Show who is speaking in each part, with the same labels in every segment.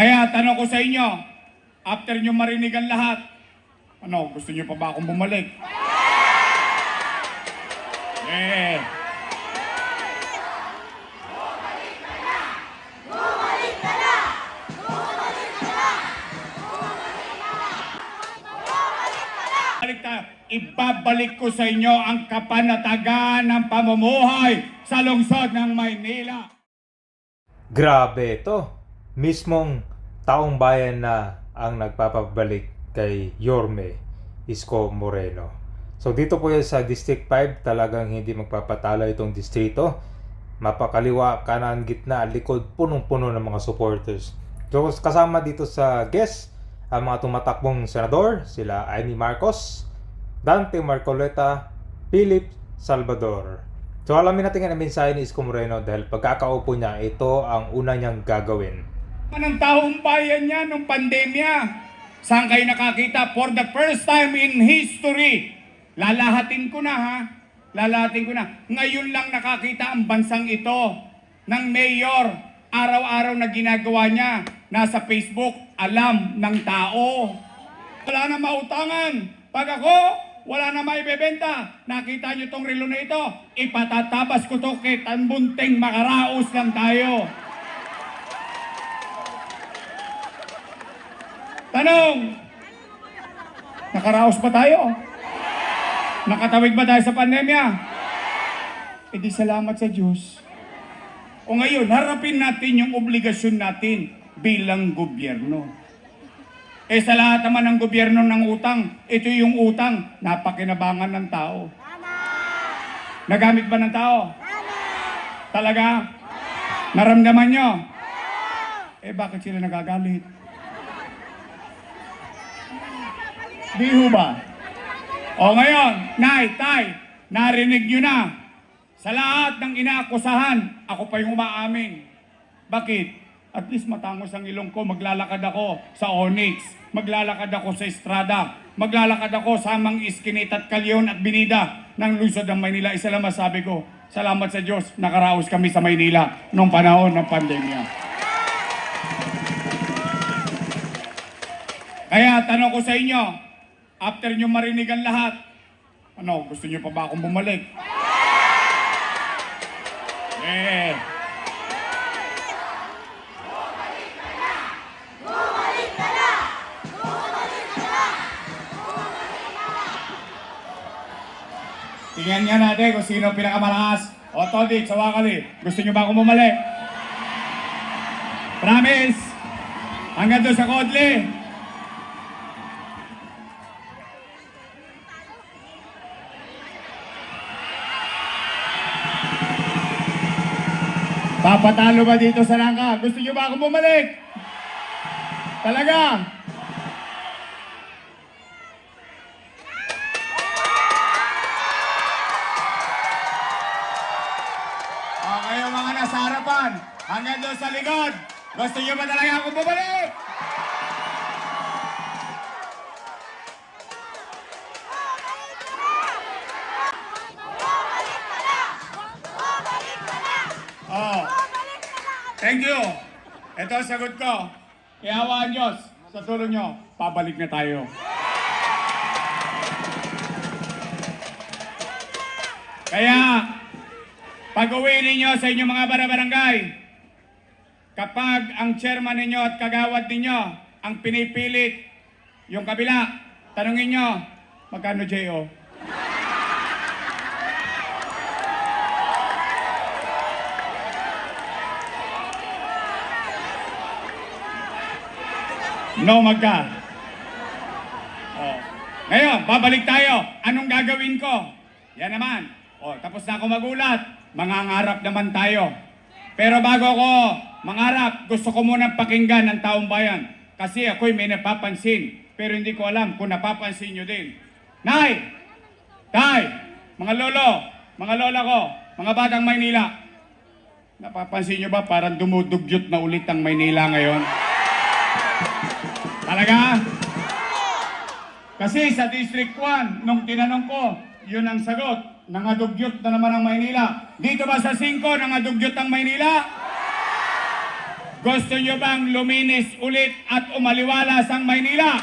Speaker 1: Kaya tanong ko sa inyo, after nyo marinig ang lahat, ano, gusto nyo pa ba akong bumalik? Eh, tayo. Ibabalik ko sa inyo ang kapanatagan ng pamumuhay sa lungsod ng Maynila.
Speaker 2: Grabe ito. Mismong taong bayan na ang nagpapabalik kay Yorme Isko Moreno. So dito po yan sa District 5, talagang hindi magpapatalo itong distrito. Mapakaliwa, kanan, gitna, likod, punong-puno ng mga supporters. So kasama dito sa guest, ang mga tumatakbong senador, sila Amy Marcos, Dante Marcoleta, Philip Salvador. So alamin natin ang mensahe ni Isko Moreno dahil pagkakaupo niya, ito ang una niyang gagawin.
Speaker 1: Ng taong bayan niya nung pandemya. Saan kayo nakakita? For the first time in history, lalahatin ko na ha, lalahatin ko na. Ngayon lang nakakita ang bansang ito ng mayor, araw-araw na ginagawa niya, nasa Facebook, alam ng tao. Wala na mautangan. Pag ako, wala na maibebenta. Nakita niyo tong relo na ito, ipatatabas ko to kay Tanbunting makaraos lang tayo. Tanong! Nakaraos ba tayo? Nakatawid ba tayo sa pandemya? E di salamat sa Diyos. O ngayon, harapin natin yung obligasyon natin bilang gobyerno. Eh sa lahat naman ng gobyerno ng utang, ito yung utang, napakinabangan ng tao. Nagamit ba ng tao? Talaga? Naramdaman nyo? Eh bakit sila nagagalit? Di ho ba? O ngayon, Nay, Tay, narinig nyo na. Sa lahat ng inaakusahan, ako pa yung umaamin. Bakit? At least matangos ang ilong ko, maglalakad ako sa Onyx, maglalakad ako sa Estrada, maglalakad ako sa Mang Iskinit at Kalyon at Binida ng lungsod ng Maynila. Isa lang masabi ko, salamat sa Diyos, nakaraos kami sa Maynila noong panahon ng pandemya. Kaya tanong ko sa inyo, after nyo marinig ang lahat, ano, gusto nyo pa ba akong bumalik? Eh. Tingnan nga natin kung sino pinakamalakas. O, Todi, sa wakali, gusto nyo ba akong bumalik? Promise! Hanggang doon sa Kodli. Papatalo ba dito sa langka? Gusto nyo ba akong bumalik? Talaga? Okay, mga nasa harapan, hanggang doon sa likod. Gusto nyo ba talaga akong bumalik? Thank you. Ito ang sagot ko. Iawaan Diyos. Sa tulong nyo, pabalik na tayo. Kaya, pag-uwi ninyo sa inyong mga barabarangay, kapag ang chairman ninyo at kagawad ninyo ang pinipilit yung kabila, tanungin nyo, magkano J.O.? No magka. Oh. Ngayon, babalik tayo. Anong gagawin ko? Yan naman. Oh, tapos na ako magulat. Mangangarap naman tayo. Pero bago ako mangarap, gusto ko muna pakinggan ng taong bayan. Kasi ako'y may napapansin. Pero hindi ko alam kung napapansin nyo din. Nay! Tay! Mga lolo! Mga lola ko! Mga batang Maynila! Napapansin nyo ba parang dumudugyot na ulit ang Maynila ngayon? Talaga? Kasi sa District 1, nung tinanong ko, yun ang sagot. Nangadugyot na naman ang Maynila. Dito ba sa 5, nangadugyot ang Maynila? Gusto nyo bang luminis ulit at umaliwalas ang Maynila?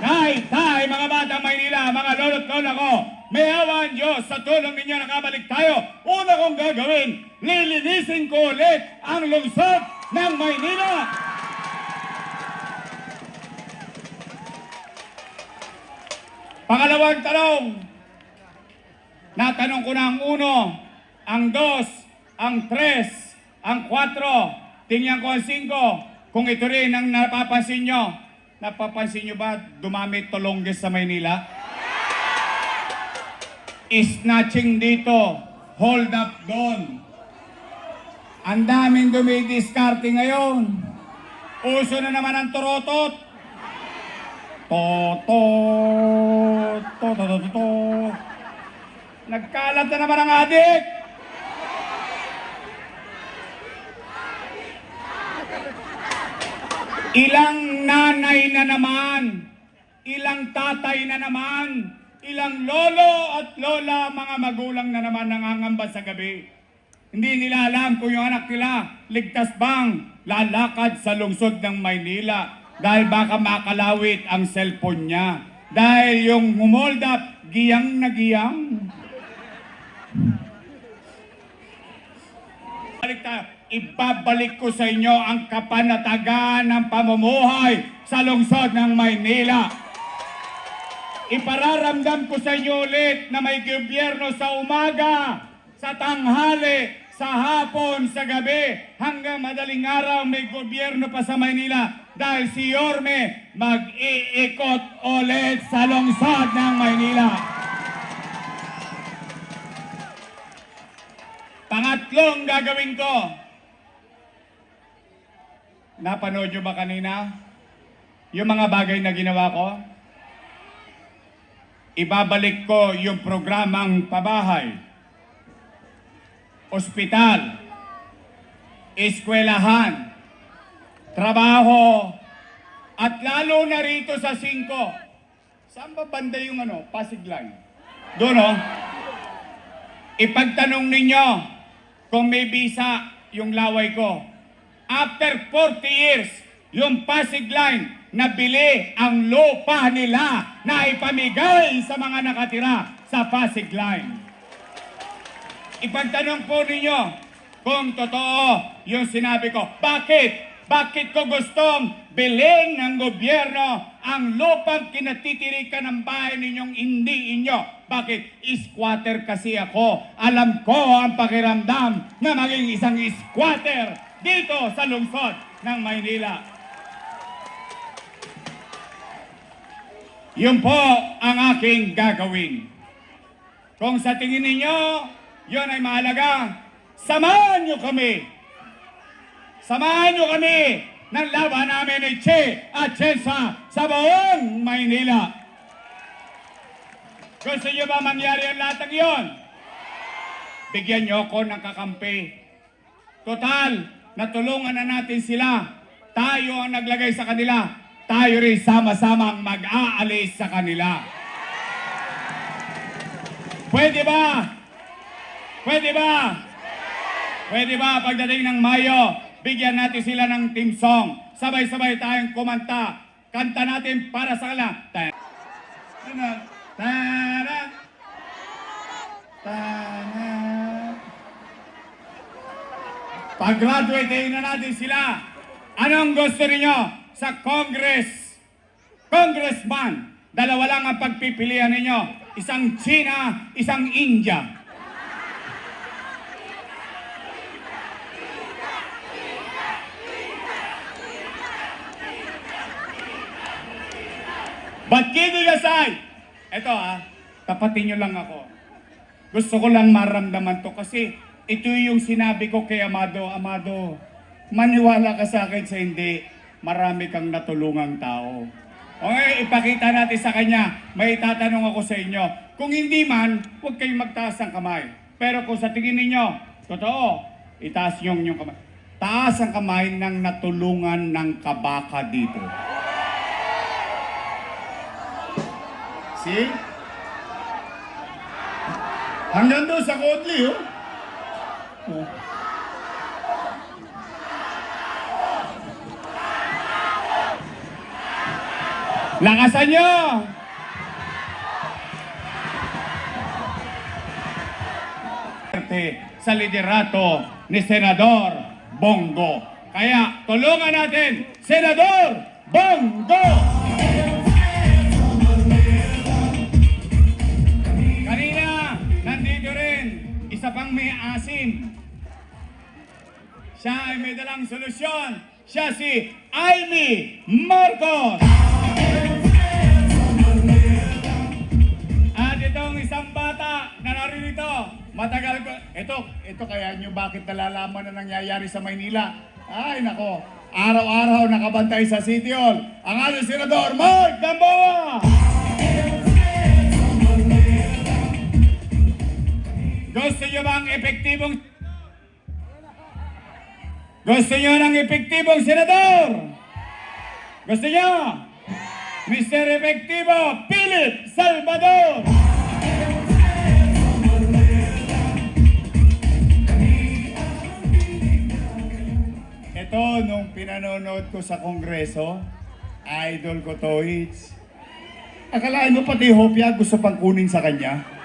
Speaker 1: Tay, tay, mga batang Maynila, mga lolo't lola ko, may awan Diyos sa tulong ninyo nakabalik tayo. Una kong gagawin, lilinisin ko ulit ang lungsod ng Maynila. Pangalawang tanong, natanong ko na ang uno, ang dos, ang tres, ang kwatro, tingnan ko ang singko. Kung ito rin ang napapansin nyo, napapansin nyo ba dumami tolongges sa Maynila? Snatching dito, hold up doon. Ang daming dumidiskarte ngayon. Uso na naman ang turotot. Toto, Nagkalat na naman ang adik. Ilang nanay na naman, ilang tatay na naman, ilang lolo at lola, mga magulang na naman nangangamba sa gabi. Hindi nila alam kung yung anak nila ligtas bang lalakad sa lungsod ng Maynila dahil baka makalawit ang cellphone niya. Dahil yung humold giyang na giyang. Balik tayo. Ibabalik ko sa inyo ang kapanatagan ng pamumuhay sa lungsod ng Maynila. Ipararamdam ko sa inyo ulit na may gobyerno sa umaga, sa tanghali, sa hapon, sa gabi, hanggang madaling araw may gobyerno pa sa Maynila dahil si Yorme mag-iikot gagawin ko. Napanood nyo ba kanina? Yung mga bagay na ginawa ko? Ibabalik ko yung programang pabahay, ospital, eskwelahan, trabaho, at lalo na rito sa 5. Saan ba banda yung ano, Pasig? Doon oh. Ipagtanong ninyo kung may visa yung laway ko. After 40 years, yung Pasig Line, nabili ang lupa nila na ipamigay sa mga nakatira sa Pasig Line. Ipagtanong po ninyo kung totoo yung sinabi ko. Bakit? Bakit ko gustong bilhin ng gobyerno ang lupang kinatitirikan ng bahay ninyong hindi inyo? Bakit? Squatter kasi ako. Alam ko ang pakiramdam na maging isang squatter dito sa lungsod ng Maynila. Yun po ang aking gagawin. Kung sa tingin ninyo, yun ay mahalaga, samahan nyo kami Samahan nyo kami ng laban namin ni Che at Chensa sa buong Maynila. Gusto nyo ba mangyari ang lahat ng iyon? Bigyan nyo ako ng kakampi. Total, natulungan na natin sila. Tayo ang naglagay sa kanila. Tayo rin sama-samang mag-aalis sa kanila. Pwede ba? Pwede ba? Pwede ba pagdating ng Mayo, bigyan natin sila ng team song. Sabay-sabay tayong kumanta. Kanta natin para sa kanila. Ta- Ano? Tara! Tara! Pag-graduate na natin sila. Anong gusto niyo sa Congress? Congressman, dalawa lang ang pagpipilian ninyo. Isang China, isang India. But kidding aside, eto ah, tapatin nyo lang ako. Gusto ko lang maramdaman to kasi ito yung sinabi ko kay Amado. Amado, maniwala ka sa akin sa hindi, marami kang natulungang tao. Okay, ipakita natin sa kanya. May tatanong ako sa inyo. Kung hindi man, huwag kayong magtaas ng kamay. Pero kung sa tingin ninyo, totoo, itaas yung yung kamay. Taas ang kamay ng natulungan ng kabaka dito. See? Hanggang doon sa Kotli, oh. oh. Lakasan nyo! sa liderato ni Senador Bongo. Kaya tulungan natin, Senador Bongo! Pang may asim. Siya ay may dalang solusyon. Siya si Amy Marcos. At itong isang bata na naririto, matagal ko, ito, ito kaya nyo bakit nalalaman na nangyayari sa Maynila. Ay nako, araw-araw nakabantay sa City Hall, ang ating senador, Mark Gamboa! Gusto nyo bang epektibong Gusto nyo ng epektibong senador? Gusto nyo? Mr. Efektibo, Philip Salvador! Ito, nung pinanonood ko sa Kongreso, idol ko to, it's... Akalain mo pati Hopia gusto pang kunin sa kanya?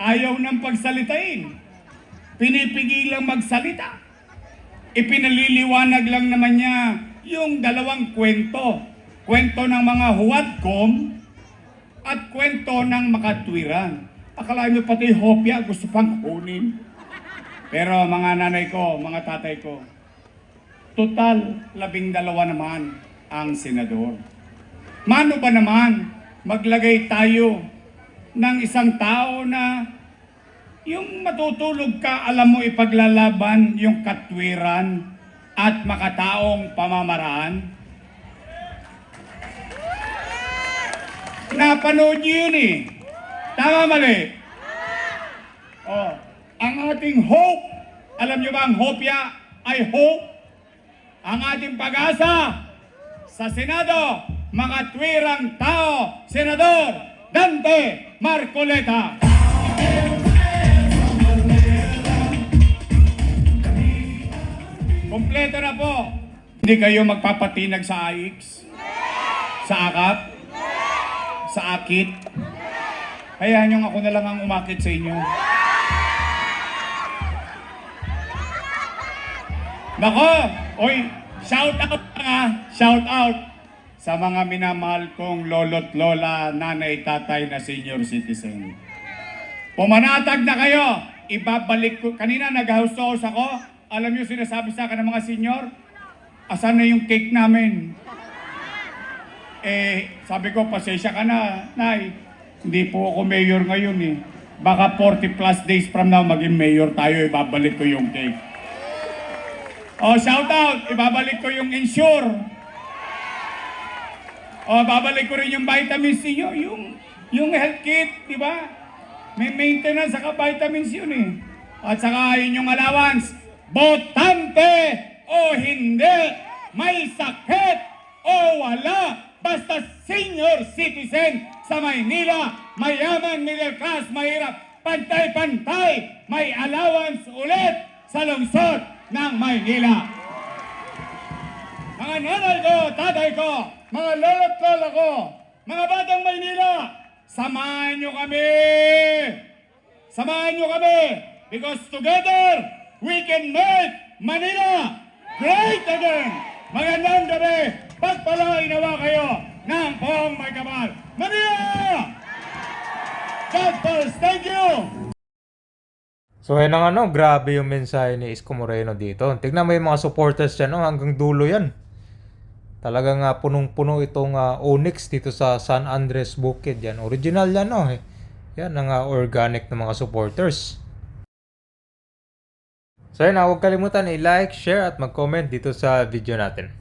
Speaker 1: Ayaw nang pagsalitain. Pinipigilang magsalita. Ipinaliliwanag lang naman niya yung dalawang kwento. Kwento ng mga huwadkom at kwento ng makatwiran. Akalain mo pati Hopia gusto pang kunin. Pero mga nanay ko, mga tatay ko, total labing dalawa naman ang senador. Mano ba naman maglagay tayo ng isang tao na yung matutulog ka, alam mo ipaglalaban yung katwiran at makataong pamamaraan? Napanood niyo yun eh. Tama mali? Oh, ang ating hope, alam niyo ba ang hope ya ay hope? Ang ating pag-asa sa Senado, mga twirang tao, Senador Dante Marcoleta. Kompleto na po. Hindi kayo magpapatinag sa AIX? Sa AKAP? Sa AKIT? Hayaan nyo ako na lang ang umakit sa inyo. Nako! Oy, shout out nga! Shout out sa mga minamahal kong lolo't lola, nanay, tatay na senior citizen. Pumanatag na kayo! Ibabalik ko. Kanina nag-house ako. Alam niyo sinasabi sa akin ng mga senior, asan na yung cake namin? Eh, sabi ko, pasensya ka na, Nay. Hindi po ako mayor ngayon eh. Baka 40 plus days from now, maging mayor tayo, ibabalik ko yung cake. Oh, shout out! Ibabalik ko yung insure. Oh, babalik ko rin yung vitamins niyo, yung yung health kit, di ba? May maintenance saka vitamins yun eh. At saka yun yung allowance. Botante o hindi, may sakit o wala, basta senior citizen sa Maynila, mayaman, middle class, mahirap, pantay-pantay, may allowance ulit sa lungsod ng Maynila. Mga nanay ko, tatay ko, mga lolo't lola ko, mga batang Maynila, samahan nyo kami! Samahan nyo kami! Because together, we can make Manila great again! Magandang gabi! Pagpalain nawa kayo ng buong may kapal! Manila! God first! Thank you!
Speaker 2: So ayun ang ano, grabe yung mensahe ni Isko Moreno dito. Tignan mo yung mga supporters dyan, no? hanggang dulo yan. Talagang uh, punong-puno itong uh, Onyx dito sa San Andres Bukid yan. Original yan, no? Eh. Yan ang uh, organic ng mga supporters. So yun, uh, huwag kalimutan i-like, share at mag-comment dito sa video natin.